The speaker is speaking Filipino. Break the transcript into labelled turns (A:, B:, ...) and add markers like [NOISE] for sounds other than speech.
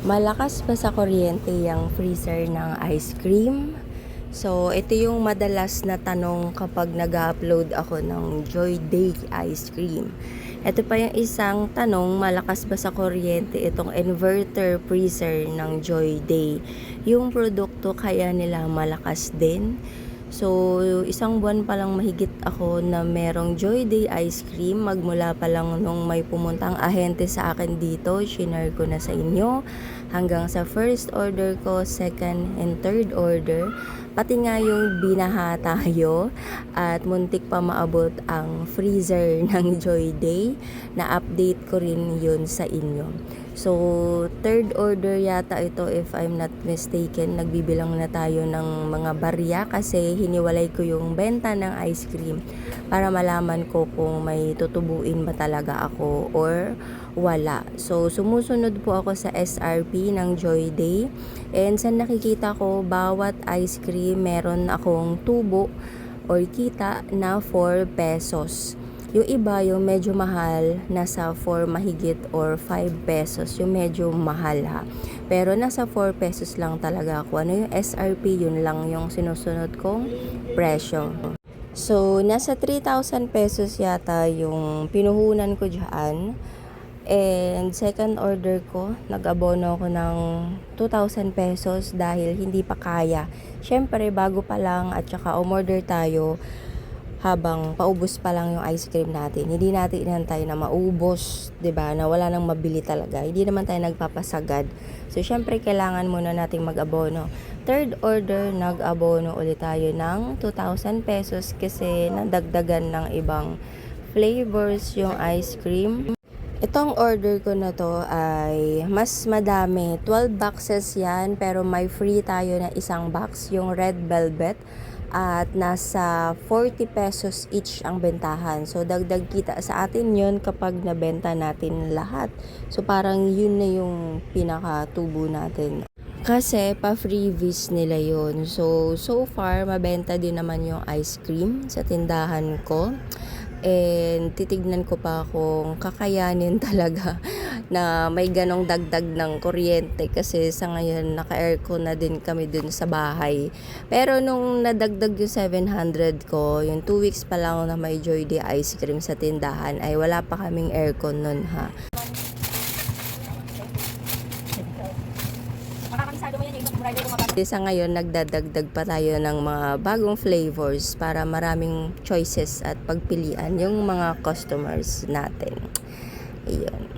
A: Malakas ba sa kuryente yung freezer ng ice cream? So, ito yung madalas na tanong kapag nag-upload ako ng Joy Day Ice Cream. Ito pa yung isang tanong, malakas ba sa kuryente itong inverter freezer ng Joy Day? Yung produkto kaya nila malakas din? So, isang buwan pa lang mahigit ako na merong Joy Day ice cream. Magmula pa lang nung may pumuntang ahente sa akin dito, shinare ko na sa inyo. Hanggang sa first order ko, second and third order. Pati nga yung binaha tayo at muntik pa maabot ang freezer [LAUGHS] ng Joy Day. Na-update ko rin yun sa inyo. So, third order yata ito if I'm not mistaken. Nagbibilang na tayo ng mga barya kasi hiniwalay ko yung benta ng ice cream para malaman ko kung may tutubuin ba talaga ako or wala. So, sumusunod po ako sa SRP ng Joy Day. And sa nakikita ko, bawat ice cream meron akong tubo or kita na 4 pesos. Yung iba, yung medyo mahal, nasa 4 mahigit or 5 pesos. Yung medyo mahal ha. Pero nasa 4 pesos lang talaga ako. Ano yung SRP, yun lang yung sinusunod kong presyo. So, nasa 3,000 pesos yata yung pinuhunan ko dyan. And second order ko, nag-abono ako ng 2,000 pesos dahil hindi pa kaya. Siyempre, bago pa lang at saka umorder tayo, habang paubos pa lang yung ice cream natin. Hindi natin inantay na maubos, 'di ba? Na wala nang mabili talaga. Hindi naman tayo nagpapasagad. So syempre kailangan muna nating mag-abono. Third order, nag-abono ulit tayo ng 2,000 pesos kasi nadagdagan ng ibang flavors yung ice cream. Itong order ko na to ay mas madami. 12 boxes yan pero may free tayo na isang box, yung red velvet at nasa 40 pesos each ang bentahan. So, dagdag kita sa atin yun kapag nabenta natin lahat. So, parang yun na yung pinakatubo natin. Kasi, pa-freebies nila yun. So, so far, mabenta din naman yung ice cream sa tindahan ko. And titignan ko pa kung kakayanin [LAUGHS] talaga na may ganong dagdag ng kuryente kasi sa ngayon naka-aircon na din kami dun sa bahay. Pero nung nadagdag yung 700 ko, yung 2 weeks pa lang na may Joy Day ice cream sa tindahan ay wala pa kaming aircon nun ha. Kasi sa ngayon, nagdadagdag pa tayo ng mga bagong flavors para maraming choices at pagpilian yung mga customers natin. Ayun.